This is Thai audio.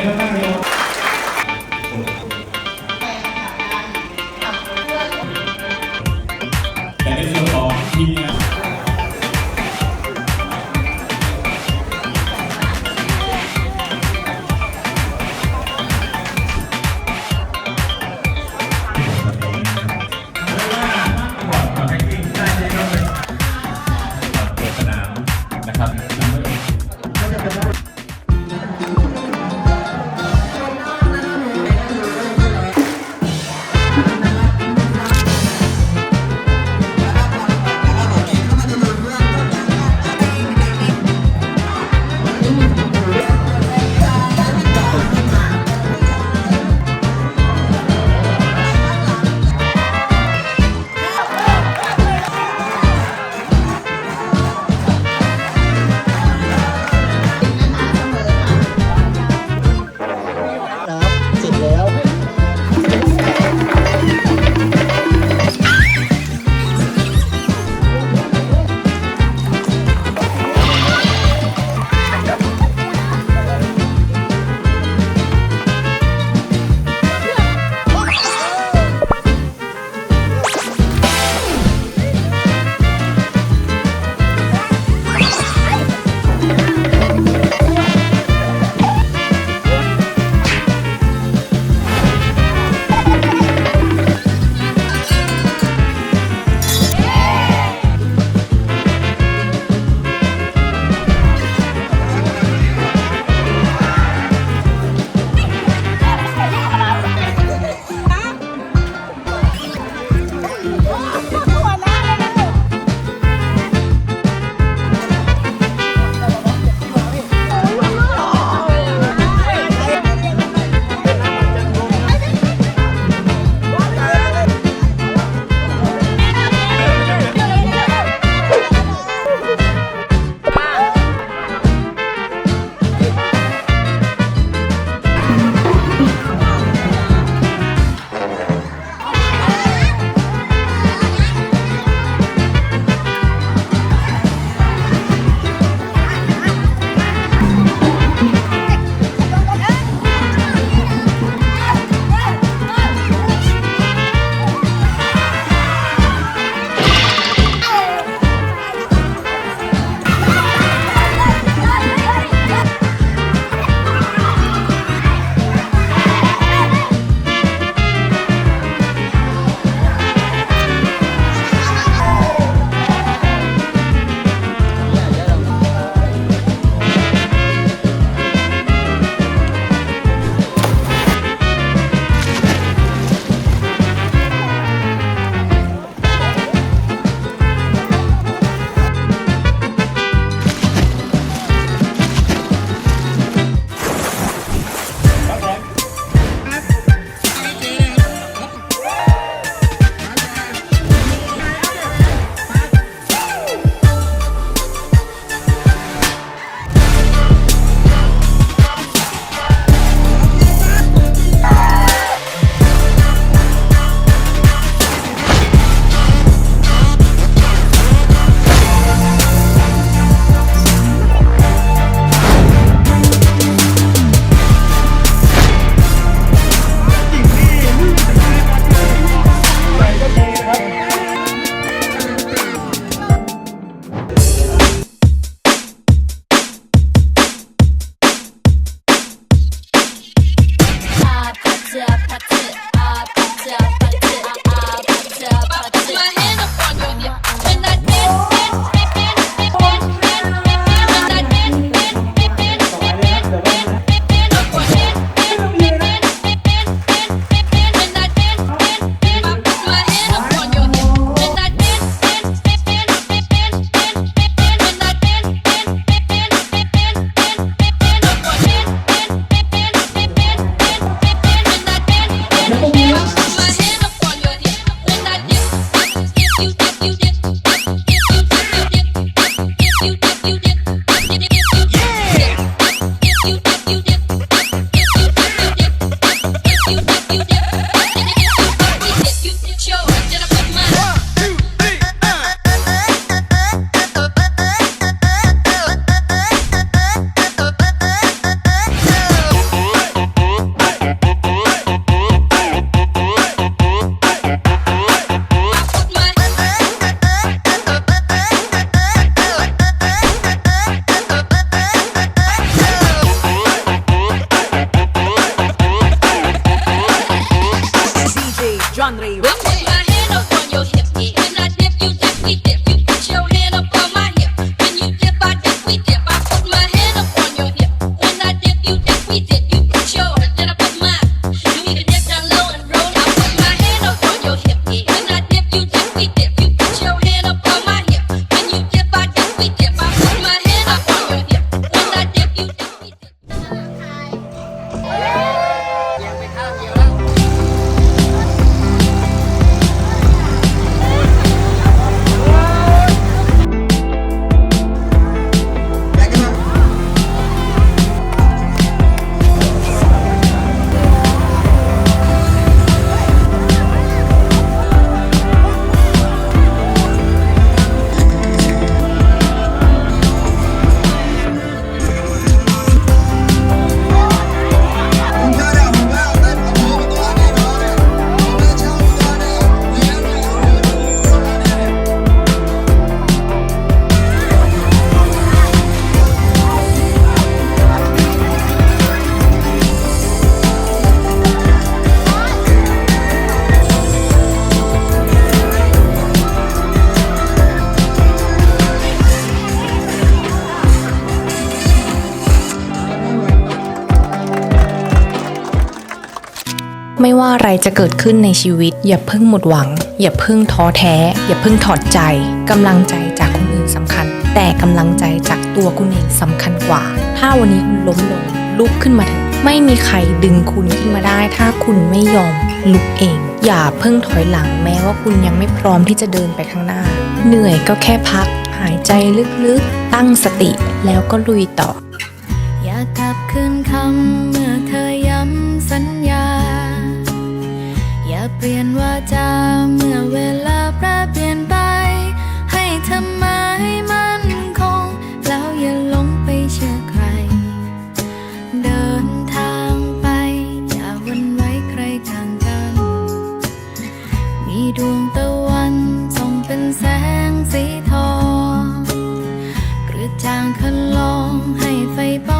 Obrigado. ไม่ว่าอะไรจะเกิดขึ้นในชีวิต อย่าเพิ่งหมดหวัง อย่าเพิ่งท้อแท้ อย่าเพิ่งถอดใจกำลังใจจากคนอื่นสำคัญ แต่กำลังใจจากตัวคุณเองสำคัญกว่า ถ้าวันนี้คุณล้มลงลุกขึ้นมาเถอะไม่มีใครดึงคุณขึ้นมาได้ ถ้าคุณไม่ยอมลุกเอง อย่าเพิ่งถอยหลังแม้ว่าคุณยังไม่พร้อมที่จะเดินไปข้างหน้า เหนื่อยก็แค่พัก หายใจลึกๆ ตั้งสติแล้วก็ลุยต่อ อย่ากลับคืนคำเมื่อเธอย้ำสัญญา เปลี่ยนว่าจะเมื่อเวลาแปรเปลี่ยนไป ให้ทำไมให้มันคง แล้วอย่าหลงไปเชื่อใคร เดินทางไป อย่าวันไว้ใครทางกัน มีดวงตะวันส่องเป็นแสงสีทอง กระจ่างคันลองให้ไฟป้อง